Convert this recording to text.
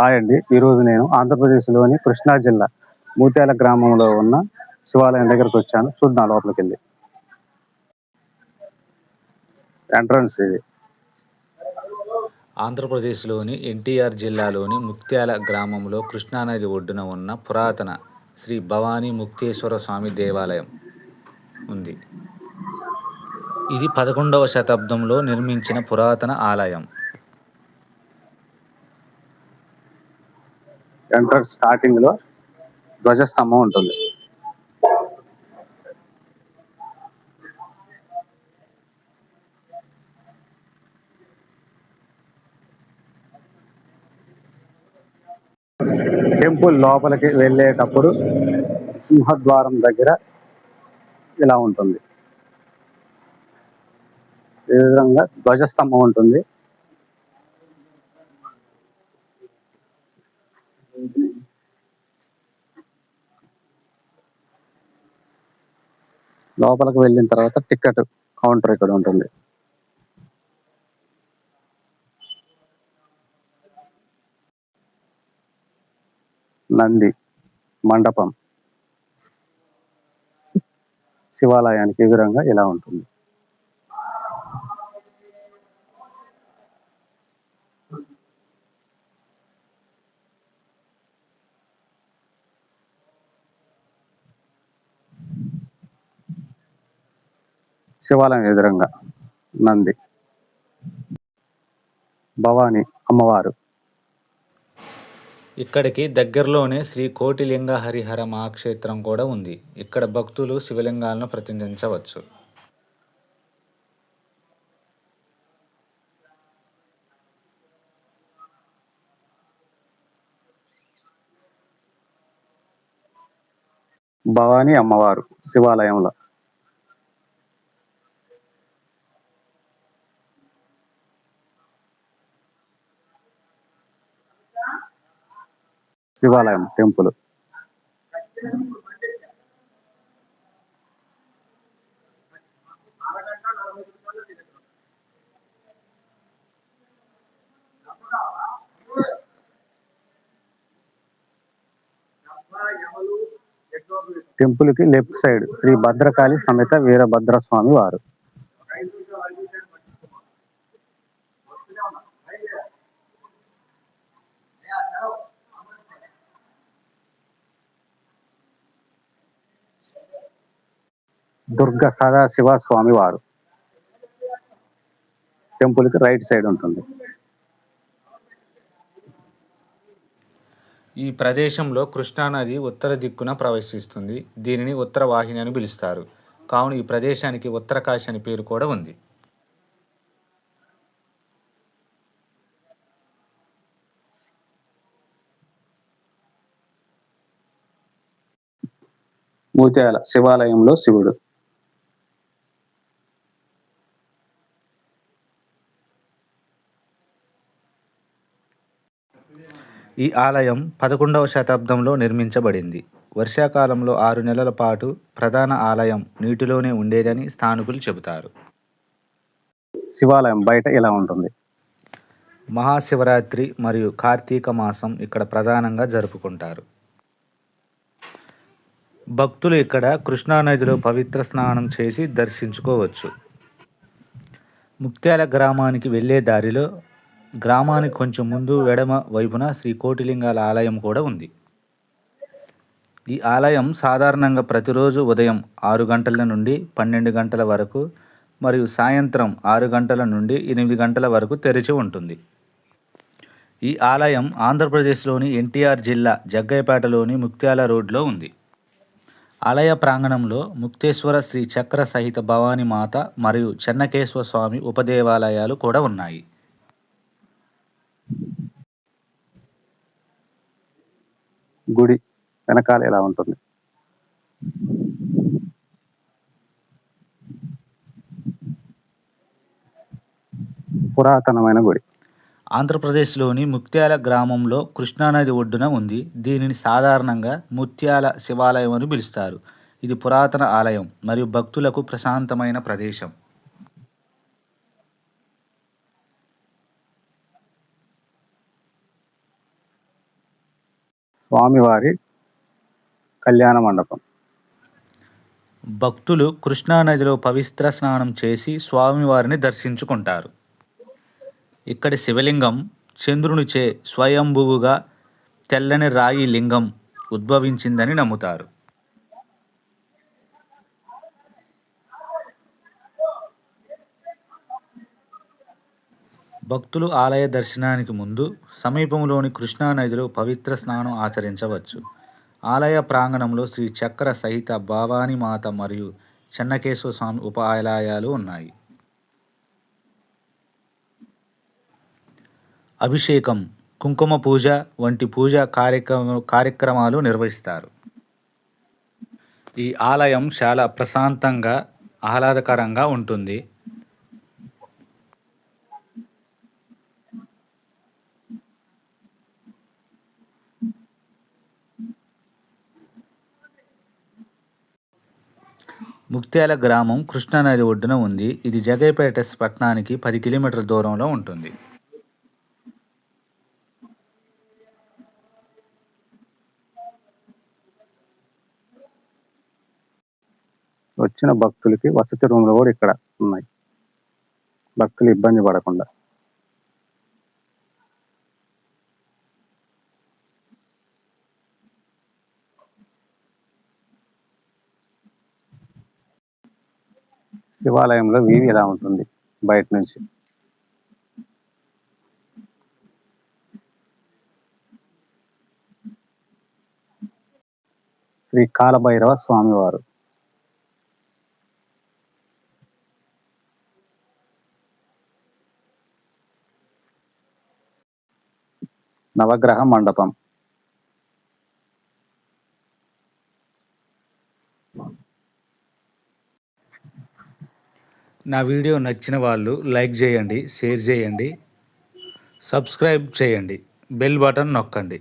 Hi అండి ఈరోజు నేను ఆంధ్రప్రదేశ్లోని కృష్ణా జిల్లా మూత్యాల గ్రామంలో ఉన్న శివాలయం దగ్గరకు వచ్చాను. చూద్దాం లోపలికి వెళ్ళి ఎంట్రన్స్ ఇది. ఆంధ్రప్రదేశ్లోని ఎన్టీఆర్ జిల్లాలోని ముక్త్యాల గ్రామంలో కృష్ణానది ఒడ్డున ఉన్న పురాతన శ్రీ భవానీ ముక్తేశ్వర స్వామి దేవాలయం ఉంది. ఇది పదకొండవ శతాబ్దంలో నిర్మించిన పురాతన ఆలయం. ఎంట్రన్స్ స్టార్టింగ్లో ధ్వజస్తంభం ఉంటుంది. టెంపుల్ లోపలికి వెళ్ళేటప్పుడు సింహద్వారం దగ్గర ఇలా ఉంటుంది. ఈ విధంగా ధ్వజస్తంభం ఉంటుంది. లోపలికి వెళ్ళిన తర్వాత టికెట్ కౌంటర్ ఇక్కడ ఉంటుంది. నంది మండపం. శివాలయానికి ఎదురంగా ఇలా ఉంటుంది. శివాలయం ఎదురుగా నంది. భవాని అమ్మవారు. ఇక్కడికి దగ్గరలోనే శ్రీ కోటిలింగ హరిహర మహాక్షేత్రం కూడా ఉంది. ఇక్కడ భక్తులు శివలింగాలను ప్రతిష్ఠించవచ్చు భవాని అమ్మవారు శివాలయంలో. శివాలయం టెంపుల్. టెంపుల్కి లెఫ్ట్ సైడ్ శ్రీ భద్రకాళి సమేత వీరభద్ర స్వామి వారు. దుర్గ సదాశివ స్వామి వారు టెంపుల్కి రైట్ సైడ్ ఉంటుంది. ఈ ప్రదేశంలో కృష్ణానది ఉత్తర దిక్కున ప్రవేశిస్తుంది. దీనిని ఉత్తర వాహిని అని పిలుస్తారు. కావున ఈ ప్రదేశానికి ఉత్తరకాశి అని పేరు కూడా ఉంది. మూత్యాల శివాలయంలో శివుడు. ఈ ఆలయం పదకొండవ శతాబ్దంలో నిర్మించబడింది. వర్షాకాలంలో ఆరు నెలల పాటు ప్రధాన ఆలయం నీటిలోనే ఉండేదని స్థానికులు చెబుతారు. శివాలయం బయట ఇలా ఉంటుంది. మహాశివరాత్రి మరియు కార్తీక మాసం ఇక్కడ ప్రధానంగా జరుపుకుంటారు. భక్తులు ఇక్కడ కృష్ణానదిలో పవిత్ర స్నానం చేసి దర్శించుకోవచ్చు. ముక్త్యాల గ్రామానికి వెళ్ళే దారిలో గ్రామానికి కొంచెం ముందు ఎడమ వైపున శ్రీ కోటిలింగాల ఆలయం కూడా ఉంది. ఈ ఆలయం సాధారణంగా ప్రతిరోజు ఉదయం ఆరు గంటల నుండి పన్నెండు గంటల వరకు మరియు సాయంత్రం ఆరు గంటల నుండి ఎనిమిది గంటల వరకు తెరిచి ఉంటుంది. ఈ ఆలయం ఆంధ్రప్రదేశ్లోని ఎన్టీఆర్ జిల్లా జగ్గయ్యపేటలోని ముక్త్యాల రోడ్లో ఉంది. ఆలయ ప్రాంగణంలో ముక్తేశ్వర శ్రీ చక్ర సహిత భవాని మాత మరియు చెన్నకేశ్వర స్వామి ఉపదేవాలయాలు కూడా ఉన్నాయి. గుడి వెనకాల ఇలా ఉంటుంది? పురాతనమైన గుడి. ఆంధ్రప్రదేశ్లోని ముత్యాల గ్రామంలో కృష్ణానది ఒడ్డున ఉంది. దీనిని సాధారణంగా ముత్యాల శివాలయం అని పిలుస్తారు. ఇది పురాతన ఆలయం మరియు భక్తులకు ప్రశాంతమైన ప్రదేశం. స్వామివారి కళ్యాణ మండపం. భక్తులు కృష్ణానదిలో పవిత్ర స్నానం చేసి స్వామివారిని దర్శించుకుంటారు. ఇక్కడి శివలింగం చంద్రునిచే స్వయంభువుగా తెల్లని రాయి లింగం ఉద్భవించిందని నమ్ముతారు. భక్తులు ఆలయ దర్శనానికి ముందు సమీపంలోని కృష్ణానదిలో పవిత్ర స్నానం ఆచరించవచ్చు. ఆలయ ప్రాంగణంలో శ్రీ చక్ర సహిత భవానీ మాత మరియు చెన్నకేశ్వర స్వామి ఉప ఆలయాలు ఉన్నాయి. అభిషేకం కుంకుమ పూజ వంటి పూజ కార్యక్రమ కార్యక్రమాలు నిర్వహిస్తారు. ఈ ఆలయం చాలా ప్రశాంతంగా ఆహ్లాదకరంగా ఉంటుంది. ముక్త్యాల గ్రామం కృష్ణానది ఒడ్డున ఉంది. ఇది జగైపేట పట్టణానికి పది కిలోమీటర్ల దూరంలో ఉంటుంది. వచ్చిన భక్తులకి వసతి రూమ్లు కూడా ఇక్కడ ఉన్నాయి. భక్తులు ఇబ్బంది పడకుండా. శివాలయంలో వీధి ఇలా ఉంటుంది? బయట నుంచి. శ్రీ కాలభైరవ స్వామివారు. నవగ్రహ మండపం. నా వీడియో నచ్చిన వాళ్ళు లైక్ చేయండి షేర్ చేయండి సబ్స్క్రైబ్ చేయండి బెల్ బటన్ నొక్కండి.